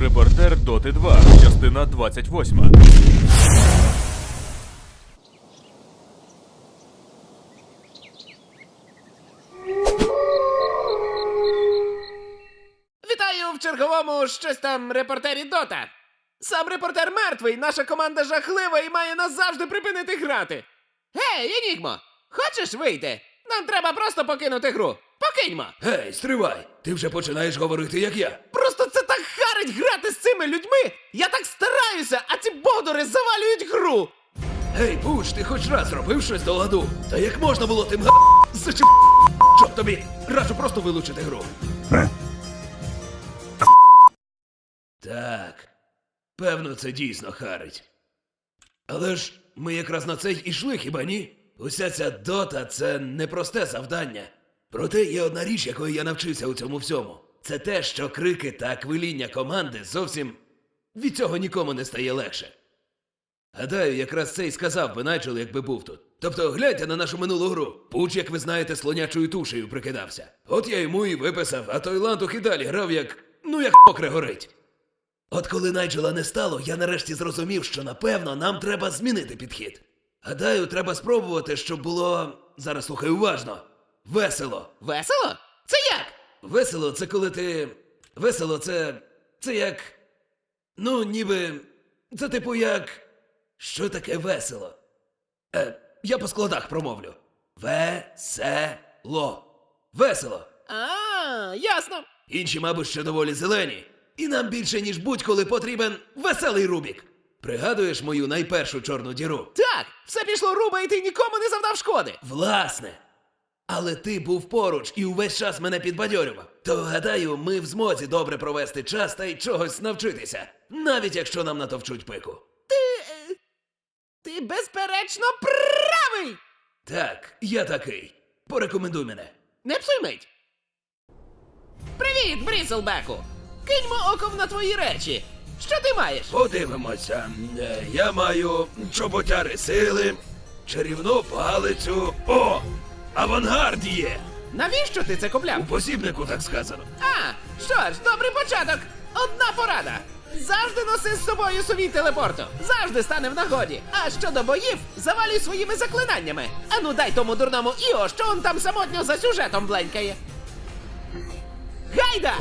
Репортер Доти 2, частина 28. Вітаю в черговому щось там репортері Дота. Сам репортер мертвий, наша команда жахлива і має назавжди припинити грати. Гей, Енігмо, хочеш вийти? Нам треба просто покинути гру. Покиньмо! Гей, стривай! Ти вже починаєш говорити, як я. Просто харить грати з цими людьми! Я так стараюся, а ці бовдури завалюють гру! Гей, Пуч, ти хоч раз робив щось до ладу? Та як можна було тим га... зачеп... Щоб тобі раджу просто вилучити гру. Так. Певно, це дійсно харить. Але ж ми якраз на це й ішли, хіба ні? Уся ця дота це непросте завдання. Проте є одна річ, якої я навчився у цьому всьому. Це те, що крики та квиління команди зовсім від цього нікому не стає легше. Гадаю, якраз це й сказав би Найджел, якби був тут. Тобто гляньте на нашу минулу гру. Пуч, як ви знаєте, слонячою тушею прикидався. От я йому і виписав, а той лантух і далі грав як. ну як мокре горить. От коли Найджела не стало, я нарешті зрозумів, що напевно нам треба змінити підхід. Гадаю, треба спробувати, щоб було. Зараз слухай уважно. Весело. Весело? Це як? Весело це коли ти. Весело це. Це як. Ну, ніби. Це типу як. Що таке весело? Е, я по складах промовлю. Весело. Весело. А, ясно. Інші, мабуть, ще доволі зелені. І нам більше, ніж будь-коли потрібен веселий Рубік. Пригадуєш мою найпершу чорну діру? Так, все пішло руба, і ти нікому не завдав шкоди. Власне. Але ти був поруч і увесь час мене підбадьорював. То гадаю, ми в змозі добре провести час та й чогось навчитися, навіть якщо нам натовчуть пику. Ти. е, Ти безперечно правий! Так, я такий. Порекомендуй мене. Не псуй мить. Привіт, Бріселбеку! Киньмо оком на твої речі. Що ти маєш? Подивимося. Е, Я маю чоботяри сили, чарівну палицю. О! Авангард є! Навіщо ти це купляв? У посібнику так сказано. А, що ж, добрий початок. Одна порада. Завжди носи з собою сувій телепорту. Завжди стане в нагоді. А щодо боїв, завалюй своїми заклинаннями. Ану дай тому дурному Іо, що он там самотньо за сюжетом бленькає. Гайда!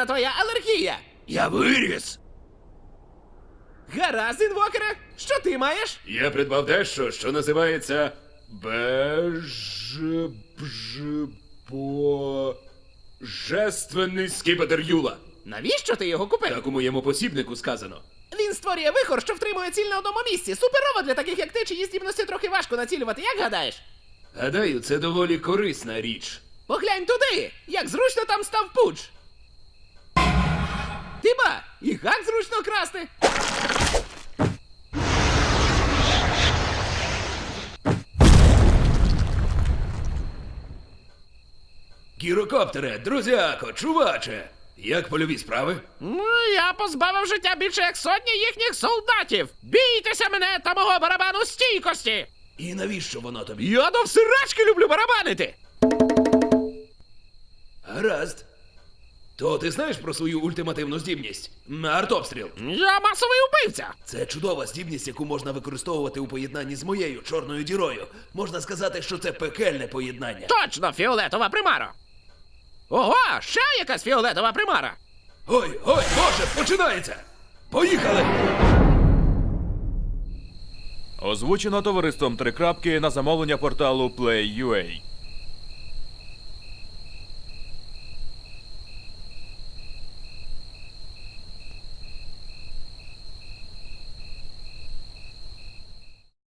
Яка твоя алергія! Я виріс! Гаразд, інвокере, що ти маєш? Я придбав дещо, що називається Бежбожественний скіпетр Юла. Навіщо ти його купив? Так у моєму посібнику сказано. Він створює вихор, що втримує ціль на одному місці. Суперово для таких, як ти, чиї здібності трохи важко націлювати, як гадаєш? Гадаю, це доволі корисна річ. Поглянь туди, як зручно там став пуч. Ти ба, і гак зручно красти. Гірокоптере, друзяко, чуваче! Як польові справи? Ну, я позбавив життя більше як сотні їхніх солдатів. Бійтеся мене та мого барабану стійкості. І навіщо воно тобі? Я до всирачки люблю барабанити. Гаразд. То ти знаєш про свою ультимативну здібність? М, Артобстріл. Я масовий убивця. Це чудова здібність, яку можна використовувати у поєднанні з моєю чорною дірою. Можна сказати, що це пекельне поєднання. Точно фіолетова примара. Ого, ще якась фіолетова примара. Ой, ой, боже, починається! Поїхали! Озвучено товариством Три крапки на замовлення порталу Play.ua.